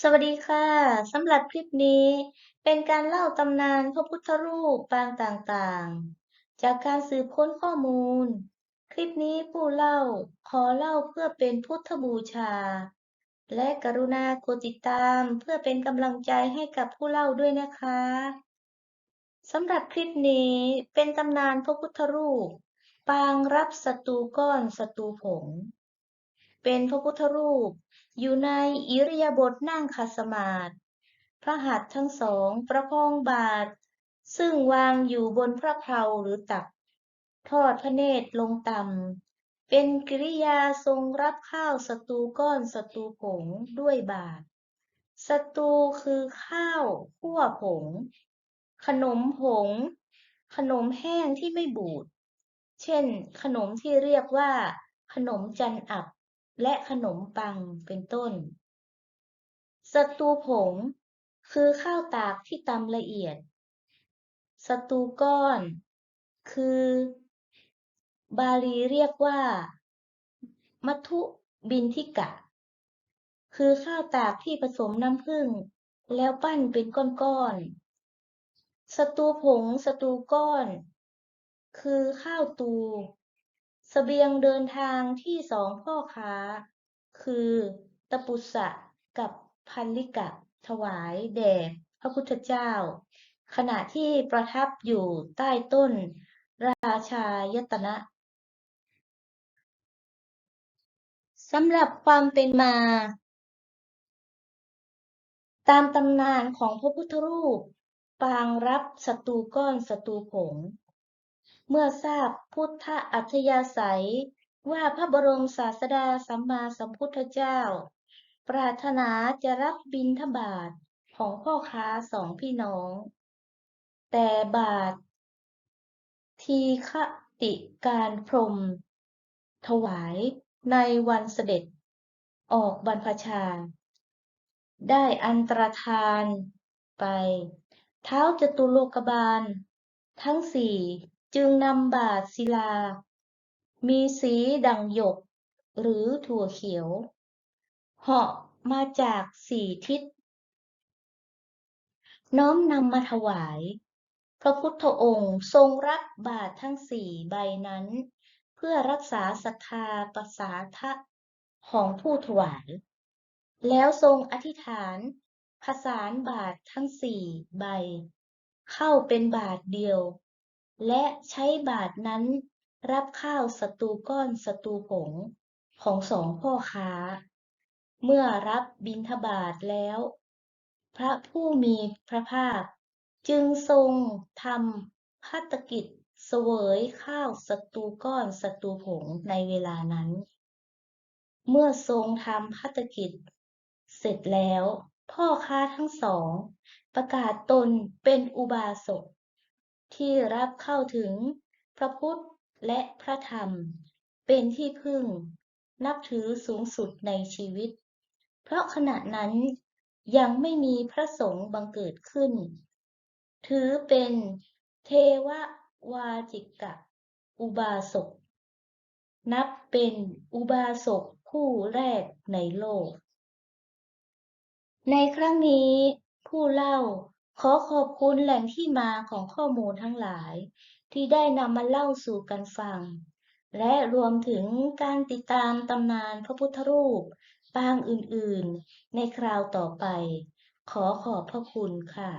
สวัสดีค่ะสำหรับคลิปนี้เป็นการเล่าตำนานพระพุทธรูปปางต่างๆ จากการสืบค้นข้อมูล คลิปนี้ผู้เล่าขอเล่าเพื่อเป็นพุทธบูชา และกรุณากดติดตามเพื่อเป็นกำลังใจให้กับผู้เล่าด้วยนะคะสำหรับคลิปนี้เป็นตำนานพระพุทธรูป ปางรับศัตรูก้อนศัตรูผง เป็นพระพุทธรูป อยู่ในอิริยาบถนั่งขัสมาธิพระหัตถ์ทั้งสองประคองบาท ซึ่งวางอยู่บนพระเพลาหรือตัก ทอดพระเนตรลงต่ำ เป็นกิริยาทรงรับข้าวสตูก้อนสตูผงด้วยบาท สตูคือข้าวคั่วผง ขนมผง ขนมแห้งที่ไม่บูด เช่น ขนมที่เรียกว่า ขนมจันอับ และขนมปังเป็นต้น สตูผง คือข้าวตากที่ตำละเอียด สตูก้อน คือ บาลีเรียกว่า มัทุบินทิกะ คือข้าวตากที่ผสมน้ำผึ้งแล้วปั้นเป็นก้อนๆ สตูผง สตูก้อน คือข้าวตู เสบียงเดินทางที่สองพ่อค้า คือตปุสะกับพันลิกะ ถวายแด่พระพุทธเจ้า ขณะที่ประทับอยู่ใต้ต้น ราชายตนะสำหรับความเป็นมา ตามตำนานของพระพุทธรูป ปางรับศัตรูก้อนศัตรูผง เมื่อทราบพุทธอัธยาศัย ว่าพระบรมศาสดาสัมมาสัมพุทธเจ้า ปรารถนาจะรับบิณฑบาตของพ่อค้าสองพี่น้อง แต่บาท ทีฆติการพรม ถวายในวันเสด็จ ออกบรรพชา ได้อันตรธานไป เท้าจตุโลกบาล ทั้งสี่ จึงนำบาทศิลา มีสีดังหยก หรือถั่วเขียว เหาะมาจากสี่ทิศ น้อมนำมาถวาย พระพุทธองค์ทรงรับบาททั้งสี่ใบนั้น เพื่อรักษาศรัทธาประสาทะของผู้ถวาย แล้วทรงอธิษฐานผสานบาททั้งสี่ใบ เข้าเป็นบาทเดียว และใช้บาทนั้นรับข้าวสตูก้อนสตูผงของสองพ่อค้า เมื่อรับบิณฑบาตแล้ว พระผู้มีพระภาค จึงทรงทำพัตกิจเสวยข้าวสตูก้อนสตูผงในเวลานั้น เมื่อทรงทำพัตกิจ เสร็จแล้ว พ่อค้าทั้งสอง ประกาศตนเป็นอุบาสก ที่รับเข้าถึงพระพุทธและพระธรรม เป็นที่พึ่ง นับถือสูงสุดในชีวิต เพราะขณะนั้นยังไม่มีพระสงฆ์บังเกิดขึ้น ถือเป็นเทววาจิกะ อุบาสก นับเป็นอุบาสกผู้แรกในโลก ในครั้งนี้ผู้เล่า ขอขอบคุณแหล่งที่มาของข้อมูลทั้งหลาย ที่ได้นำมาเล่าสู่กันฟัง และรวมถึงการติดตามตำนานพระพุทธรูปปางอื่นๆ ในคราวต่อไป ขอขอบพระคุณค่ะ